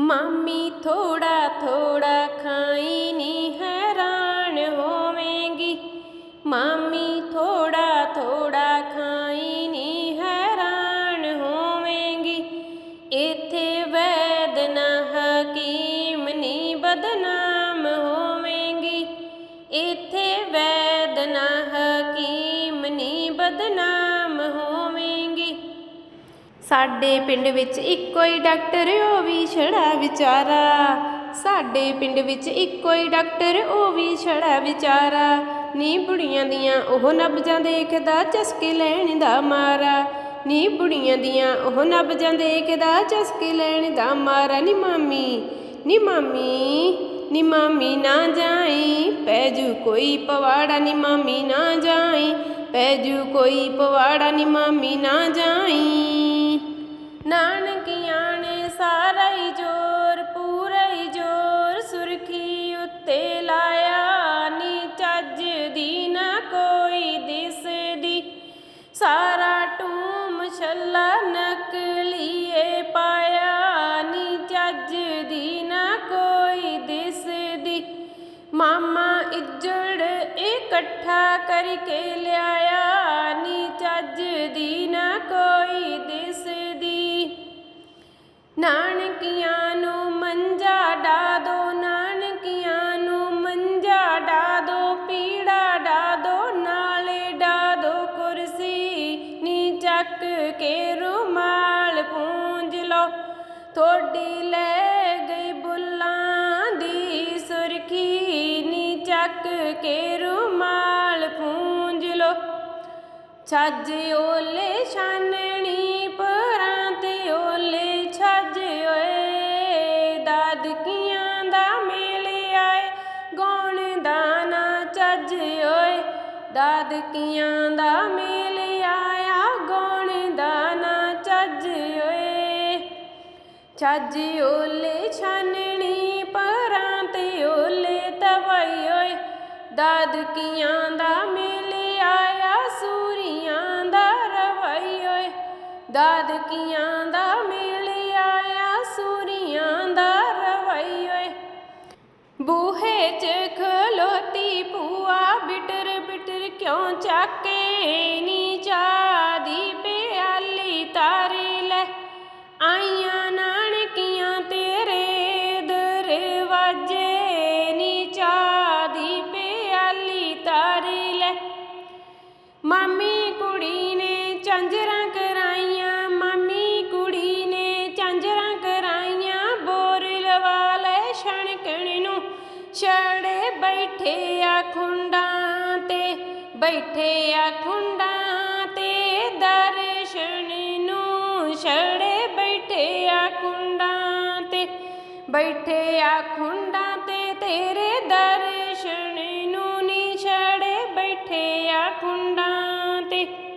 ਮਾਮੀ ਥੋੜਾ ਥੋੜਾ ਖਾਈ ਸਾਡੇ ਪਿੰਡ ਵਿੱਚ ਇੱਕੋ ਹੀ ਡਾਕਟਰ, ਉਹ ਵੀ ਛੜਾ ਵਿਚਾਰਾ। ਸਾਡੇ ਪਿੰਡ ਵਿੱਚ ਇੱਕੋ ਹੀ ਡਾਕਟਰ, ਉਹ ਵੀ ਛੜਾ ਵਿਚਾਰਾ। ਨੀ ਬੁੜੀਆਂ ਦੀਆਂ ਉਹ ਨਬਜਾਂ ਦੇਖਦਾ, ਚਸਕੇ ਲੈਣ ਦਾ ਮਾਰਾ। ਨੀ ਬੁੜੀਆਂ ਦੀਆਂ ਉਹ ਨਬਜਾਂ ਦੇਖਦਾ, ਚਸਕੇ ਲੈਣ ਦਾ ਮਾਰਾ। ਨੀ ਮਾਮੀ ਨੀ ਮਾਮੀ ਨੀ ਮਾਮੀ ਨਾ ਜਾਈ ਪੈ ਜੂ ਕੋਈ ਪਵਾੜਾ। ਨੀ ਮਾਮੀ ਨਾ ਜਾਈ ਪੈ ਜੂ ਕੋਈ ਪਵਾੜਾ। ਨੀ ਮਾਮੀ ਨਾ ਜਾਈ। ਸੁਰਖੀ ਲਾਇਆ ਨੀ ਚੱਜ ਦੀ, ਨਾ ਕੋਈ ਦਿਸਦੀ ਸਾਰਾ ਟੂਮ ਛੱਲਾ ਨਕਲੀਏ ਪਾਇਆ ਨੀ ਚੱਜ ਦੀ, ਨਾ ਕੋਈ ਦਿਸਦੀ ਮਾਮਾ ਇੱਜੜ ਇਕੱਠਾ ਕਰਕੇ ਲਿਆਇਆ ਨੀ ਚੱਜ ਦੀ, ਨਾ ਕੋਈ ਦਿਸਦੀ ਨਾਨਕੀਆਂ ਨੂੰ ਮੰਜਾ ਥੋੜੀ ਲੈ ਗਈ ਬੁੱਲਾਂ ਦੀ ਸੁਰਖੀ, ਨੀ ਚੱਕ ਕੇ ਰੁਮਾਲ ਪੂੰਝ ਲੋ। ਛੱਜ ਓਲੇ ਛਾਨਣੀ ਪਰਾਂ ਤੇ ਓਲੇ ਛੱਜ ਓਏ, ਦਾਦਕੀਆਂ ਦਾ ਮੇਲ ਆਏ ਗਾਉਣ ਦਾ ਨਾ ਚੱਜ ਓਏ। ਦਾਦਕੀਆਂ ਦਾ ਮੇਲ ਆਏ। ਛੱਜ ਓਲੇ ਛਾਨਣੀ, ਪਰਾਂ ਤੇ ਓਲੇ ਤਵਈ ਓਏ। ਦਾਦਕੀਆਂ ਦਾ ਮੇਲ ਆਇਆ, ਸੂਰੀਆਂ ਦਾ ਰਵਈ ਓਏ। ਦਾਦਕੀਆਂ ਦਾ ਮੇਲ ਆਇਆ, ਸੂਰੀਆਂ ਦਾ ਰਵਈ ਓਏ। ਬੂਹੇ 'ਚ ਖਲੋਤੀ ਭੂਆ ਬਿਟਰ ਬਿਟਰ ਕਿਉਂ ਚਾਕੇ ਨੀ ਚਾਹ ਚਾਂਜਰਾਂ ਕਰਾਈਆਂ, ਮਾਮੀ ਕੁੜੀ ਨੇ ਚਾਂਜਰਾਂ ਕਰਾਈਆਂ, ਬੋਰ ਲਵਾ ਲੈ ਛਣਕਣ ਨੂੰ। ਛੜੇ ਬੈਠੇ ਆ ਖੁੰਡਾਂ ਤੇ, ਬੈਠੇ ਆ ਖੁੰਡਾਂ ਤੇ ਦਰਸ਼ਨ ਨੂੰ। ਛੜੇ ਬੈਠੇ ਆ ਖੁੰਡਾਂ ਤੇ, ਬੈਠੇ ਆ ਖੁੰਡਾਂ ਤੇ ਤੇਰੇ ਦਰਸ਼ਨ ਨੂੰ ਨਿਛੜੇ ਬੈਠੇ ਆ